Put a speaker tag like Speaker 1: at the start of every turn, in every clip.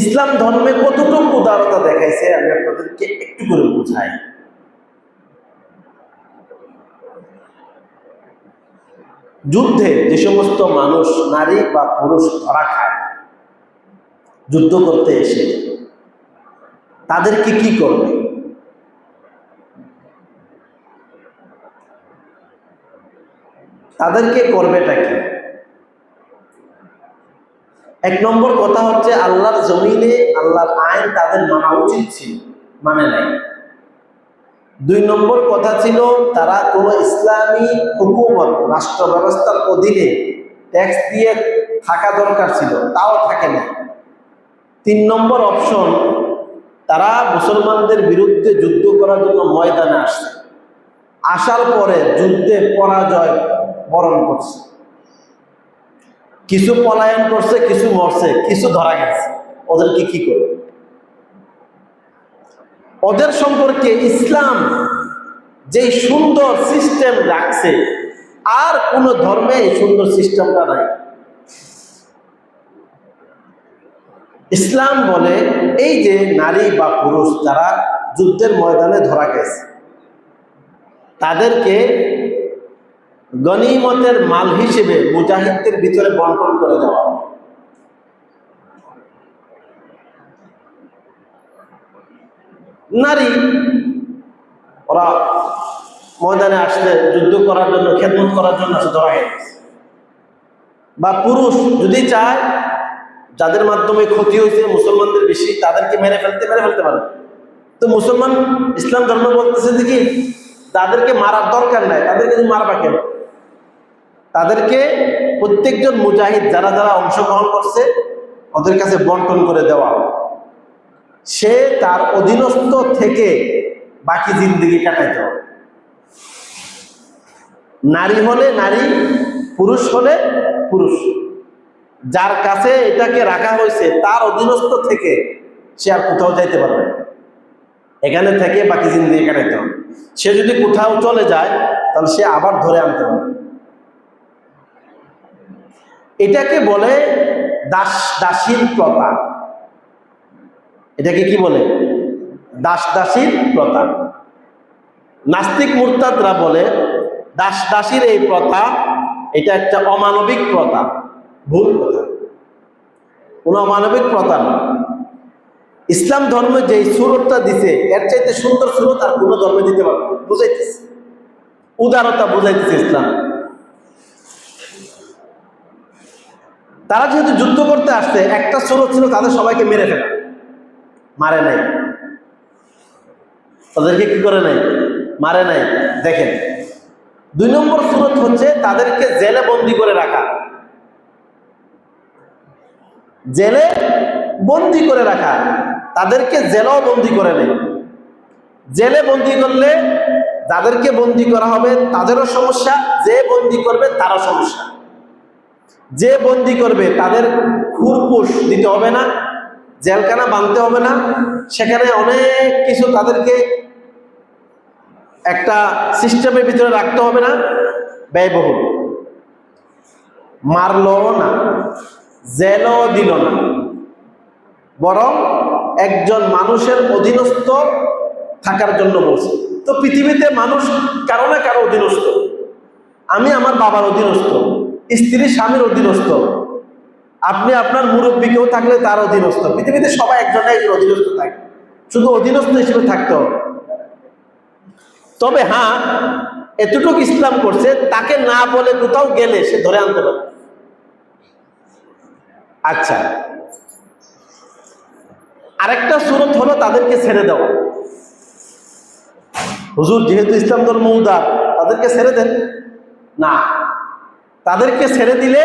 Speaker 1: ইসলাম ধর্মে কতটুকু উদারতা দেখাইছে, আমি আপনাদেরকে একটু করে বুঝাই। যুদ্ধে যে সমস্ত মানুষ, নারী বা পুরুষ ধরা খায়, যুদ্ধ করতে এসে, তাদেরকে কি করবে? তাদেরকে করবেটা কি? এক নম্বর কথা হচ্ছে আল্লাহর জমিনে, আল্লাহর আইন তাদের মানা উচিত ছিল মানে নাই। দুই নম্বর কথা ছিল, তারা কোনো ইসলামী হুকুমত রাষ্ট্র ব্যবস্থার অধীনে ট্যাক্স দিয়ে থাকা দরকার ছিল, তাও থাকে না তিন নম্বর অপশন তারা মুসলমানদের বিরুদ্ধে যুদ্ধ করার জন্য ময়দানে আসছে। আসার পরে যুদ্ধে পরাজয় বরণ করছে। কিছু পলায়ন করছে, কিছু মরছে, কিছু ধরা গেছে। ওদেরকে কি করবে? ওদের সম্পর্কে ইসলাম যে সুন্দর সিস্টেম রাখছে, আর কোন ধর্মে এই সুন্দর সিস্টেমটা নাই। ইসলাম বলে, এই যে নারী বা পুরুষ যারা যুদ্ধের ময়দানে ধরা গেছে, তাদেরকে গনিমতের মাল হিসেবে মুজাহিদদের ভিতরে বন্টন করে দেওয়া। নারী, ওরা ময়দানে আসলে যুদ্ধ করার জন্য, খেদমত করার জন্য ধরা গেছে। বা পুরুষ যদি চায়, যাদের মাধ্যমে ক্ষতি হয়েছে, মুসলমানদের বেশি, তাদেরকে মেরে ফেলতে মেরে ফেলতে পারে তো মুসলমান ইসলাম ধর্ম বলতেছে যে কি, তাদেরকে মারার দরকার নাই, তাদেরকে তুমি মারবা কেন? তাদেরকে প্রত্যেকজন মুজাহিদ যারা যারা অংশগ্রহণ করছে, ওদের কাছে বন্টন করে দেওয়া। সে তার অধীনস্থ থেকে বাকি জিন্দগি কাটাইতে হবে। নারী হলে নারী, পুরুষ হলে পুরুষ। যার কাছে এটাকে রাখা হয়েছে, তার অধীনস্থ থেকে সে আর কোথাও যাইতে পারবে এখানে থেকে বাকি জিন্দগি কাটাইতে হবে। সে যদি কোথাও চলে যায়, তাহলে সে আবার ধরে আনতে হবে। এটাকে বলে দাস দাসীর প্রথা। এটাকে কি বলে? দাস দাসীর প্রথা। নাস্তিক মুরতাদরা বলে দাস দাসীর এই প্রথা, এটা একটা অমানবিক প্রথা, ভুল প্রথা। কোনো অমানবিক প্রথা না। ইসলাম ধর্মে যে সুরতটা দিছে, এর চাইতে সুন্দর সুরত আর কোনো ধর্মে দিতে পারবে। বুঝাইতেছে। উদারতা বুঝাইতেছে ইসলাম। তারা যেহেতু যুদ্ধ করতে আসছে, একটা সুরত ছিল তাদের সবাইকে মেরে ফেলা। মারে নাই। তাদেরকে কি করে নাই? মারে নাই। দেখেন, দুই নম্বর সুরত হচ্ছে তাদেরকে জেলে বন্দি করে রাখা। জেলে বন্দি করে রাখা। তাদেরকে জেলেও বন্দি করে নেই। জেলে বন্দি করলে যাদেরকে বন্দি করা হবে, তাদেরও সমস্যা, যে বন্দি করবে তারও সমস্যা। যে বন্দি করবে, তাদের খুরপুষ দিতে হবে না, জেলখানা বাঁধতে হবে না, সেখানে অনেক কিছু তাদেরকে একটা সিস্টেমের ভিতরে রাখতে হবে না, ব্যয়বহুল। মারলো না, জেলও দিল না, বরং একজন মানুষের অধীনস্থ থাকার জন্য বলছে। তো পৃথিবীতে মানুষ কারও না কারও অধীনস্থ। আমি আমার বাবার অধীনস্থ। স্ত্রী স্বামীর অধীনস্থ। আপনি আপনার মুরব্বী কেউ থাকলে তার অধীনস্থ। পৃথিবীতে সবাই একজনে একজন অধীনস্থ থাকে। শুধু অধীনস্থ হিসেবে থাকতে হবে। তবে হ্যাঁ এতটুকু ইসলাম করছে, তাকে না বলে কোথাও গেলে সে ধরে আনতে পারে। আচ্ছা। আরেকটা সুরত হলো তাদেরকে ছেড়ে দেওয়া। হুজুর, যেহেতু ইসলাম ধর্ম উদার, তাদেরকে ছেড়ে দেন? না। তাদেরকে ছেড়ে দিলে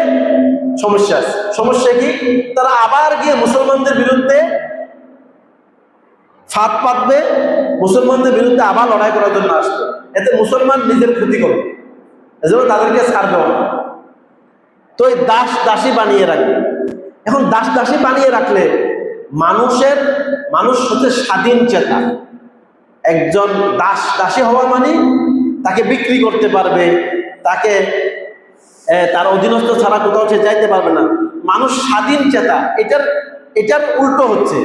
Speaker 1: সমস্যা সমস্যা কি? তারা আবার গিয়ে মুসলমানদের বিরুদ্ধে ফাঁদ পাতবে, মুসলমানদের বিরুদ্ধে আবার লড়াই করার জন্য আসবে। এতে মুসলমান নিজের ক্ষতি করবে। এজন্য তাদেরকে ছাড়বে না। তো এই দাস দাসী বানিয়ে রাখবে। এখন দাস দাসী বানিয়ে রাখলে মানুষের, মানুষ হচ্ছে স্বাধীন চেতা। একজন দাস দাসী হওয়া মানে তাকে বিক্রি করতে পারবে, তাকে তার অধীনস্থ ছাড়া কোথাও সে যাইতে পারবে না। মানুষ স্বাধীন চেতা, এটার এটার উল্টো হচ্ছে।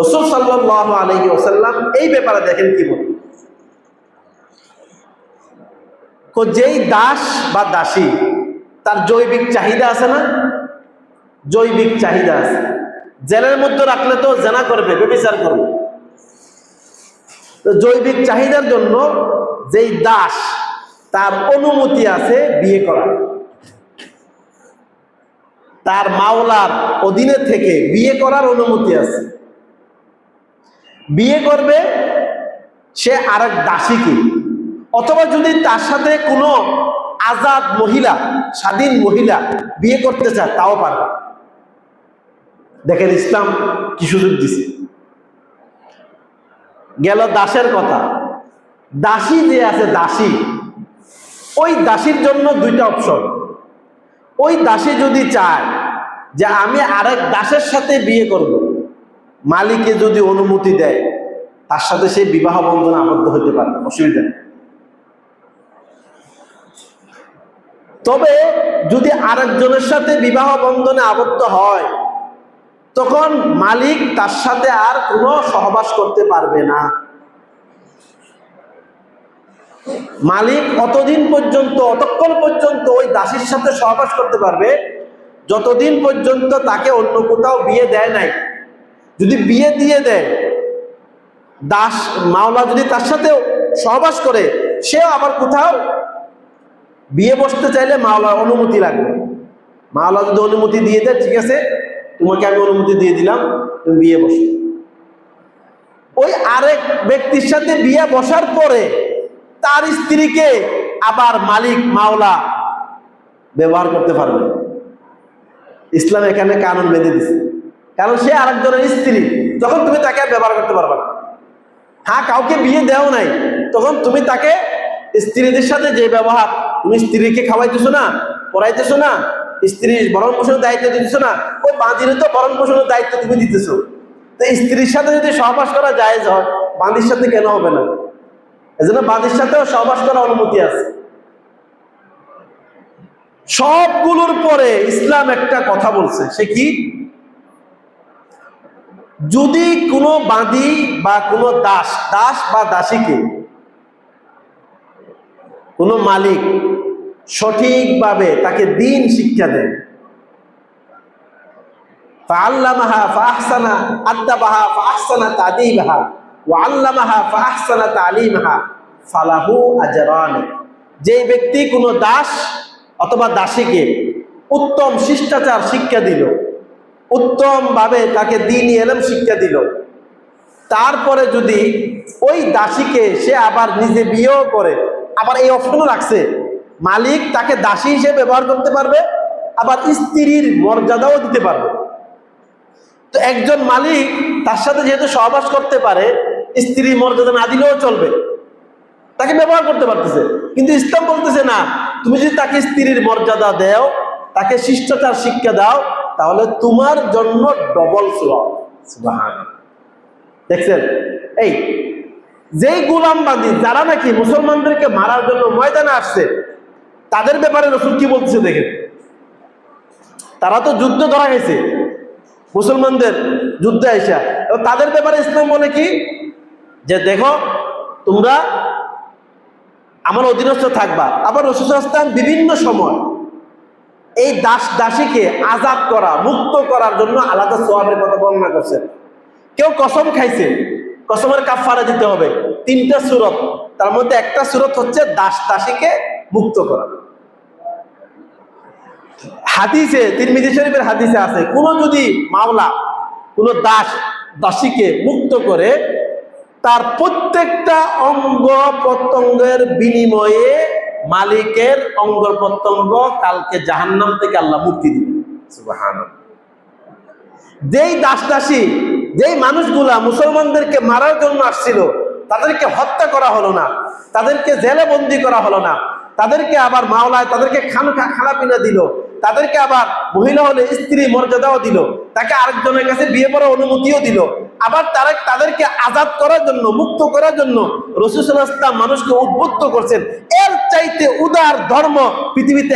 Speaker 1: রসুল সাল্লাহ আলহি ওসাল্লাম এই ব্যাপারে দেখেন কি বলে যেই দাস বা দাসী, তার জৈবিক চাহিদা আছে না? জৈবিক চাহিদা আছে। জেলের মধ্যে রাখলে তো জেনা করবে বেবিচার করবে। জৈবিক চাহিদার জন্য যেই দাস, তার অনুমতি আছে বিয়ে করার। তার মাওলার অধীনে থেকে বিয়ে করার অনুমতি আছে। বিয়ে করবে সে আর এক দাসীকে। অথবা যদি তার সাথে কোনো আজাদ মহিলা, স্বাধীন মহিলা বিয়ে করতে চায়, তাও পারবে দেখেন ইসলাম কি সুযোগ দিছে। গেল দাসের কথা। দাসী যে আছে দাসী। ওই দাসীর জন্য দুইটা অপশন ওই দাসী যদি চায় যে আমি আরেক দাসের সাথে বিয়ে করব, মালিকে যদি অনুমতি দেয়, তার সাথে সে বিবাহ বন্ধনে আবদ্ধ হতে পারে অসুবিধা নেই। তবে যদি আরেকজনের সাথে বিবাহ বন্ধনে আবদ্ধ হয়, তখন মালিক তার সাথে আর কোনো সহবাস করতে পারবে না। মালিক অতদিন পর্যন্ত, অতক্ষণ পর্যন্ত ওই দাসীর সাথে সহবাস করতে পারবে, যতদিন পর্যন্ত তাকে অন্য কোথাও বিয়ে দেয় নাই। যদি বিয়ে দিয়ে দেয়, দাস, মাওলা যদি তার সাথে সহবাস করে, সেও আবার কোথাও বিয়ে বসতে চাইলে মাওলার অনুমতি লাগবে। মাওলা যদি অনুমতি দিয়ে দেয়, ঠিক আছে, তোমাকে আমি অনুমতি দিয়ে দিলাম, তুমি বিয়ে বসো। ওই আরেক ব্যক্তির সাথে বিয়ে বসার পরে তার স্ত্রীকে আবার মালিক, মাওলা ব্যবহার করতে পারবে। ইসলাম এখানে কানুন বেঁধে দিছে। কারণ সে আরেকজনের স্ত্রী তখন তুমি তাকে ব্যবহার করতে পারবে না। হ্যাঁ কাউকে বিয়ে দেও নাই, তখন তুমি তাকে স্ত্রীদের সাথে যে ব্যবহার, তুমি স্ত্রীকে খাওয়াইতেছো না, পড়াইতেছো না স্ত্রীর ভরণ পোষণের দায়িত্ব দিতেছো না ওই বাঁধিরে তো ভরণ পোষণের দায়িত্ব তুমি দিতেছো। তো স্ত্রীর সাথে যদি সহবাস করা যায় বাঁধির সাথে কেন হবে না? এজন্য বাদির সাথেও সহবাস করার অনুমতি আছে। সবগুলোর পরে ইসলাম একটা কথা বলছে, সে কি? যদি কোনো বাঁধি বা কোনো দাস দাস বা দাসীকে কোনো মালিক সঠিকভাবে তাকে দিন শিক্ষা দেয় আল্লাহা ফাহসানা আদ্দা বাহা ফাহসানা তাদি বাহা ওয়াল্লামাহা ফাহসানা তালিমহা ফালাহু আজরান। যে ব্যক্তি কোনো দাস অথবা দাসীকে উত্তম শিষ্টাচার শিক্ষা দিল, উত্তমভাবে তাকে দিন এলম শিক্ষা দিল, তারপরে যদি ওই দাসীকে সে আবার নিজে বিয়েও করে, আবার এই অপশনও রাখছে, মালিক তাকে দাসী হিসেবে ব্যবহার করতে পারবে, আবার স্ত্রীর মর্যাদাও দিতে পারবে। তো একজন মালিক তার সাথে যেহেতু সহবাস করতে পারে স্ত্রীর মর্যাদা না দিলেও চলবে। তাকে ব্যবহার করতে পারতেছে। কিন্তু ইসলাম বলতেছে না, তুমি যদি তাকে স্ত্রীর মর্যাদা দেও, তাকে শিষ্টাচার শিক্ষা দাও, তাহলে তোমার জন্য ডবল দেখছেন? এই যেই গোলামবাদী, যারা নাকি মুসলমানদেরকে মারার জন্য ময়দানে আসছে, তাদের ব্যাপারে রসুল কি বলতেছে দেখেন? তারা তো যুদ্ধ ধরা গেছে মুসলমানদের যুদ্ধে আইসা। তাদের ব্যাপারে ইসলাম বলে কি? দেখো, তোমরা আমার অধীনস্থ থাকবা। আবার রসুল ইসলাম বিভিন্ন সময় এই দাস দাসীকে আজাদ করা, মুক্ত করার জন্য আলাদা সোয়াবের কথা বর্ণনা করছে। কেউ কসম খাইছে, কসমের কাফারা দিতে হবে, তিনটা সুরত। তার মধ্যে একটা সুরত হচ্ছে দাস দাসীকে মুক্ত করা। হাদিসে, তিরমিজি শরীফের হাদিসে আছে, কোন যদি মাওলা, কোন দাস দাসীকে মুক্ত করে তার প্রত্যেকটা অঙ্গ প্রত্যঙ্গের বিনিময়ে মালিকের অঙ্গ প্রত্যঙ্গ কালকে জাহান্নাম থেকে আল্লাহ মুক্তি দিবে যেই দাস দাসী যেই মানুষগুলা মুসলমানদেরকে মারার জন্য আসছিল তাদেরকে হত্যা করা হলো না তাদেরকে জেলে বন্দি করা হলো না তাদেরকে আবার মাওলায় তাদেরকে খান খানা পিনা দিল। তাদেরকে আবার মহিলা হলে স্ত্রী মর্যাদাও দিল। তাকে আরেকজনের কাছে বিয়ে করার অনুমতিও দিল। আবার তারা তাদেরকে আজাদ করার জন্য, মুক্ত করার জন্য রসুসুল ইসলাম মানুষকে উদ্বুদ্ধ করছেন। এর চাইতে উদার ধর্ম পৃথিবীতে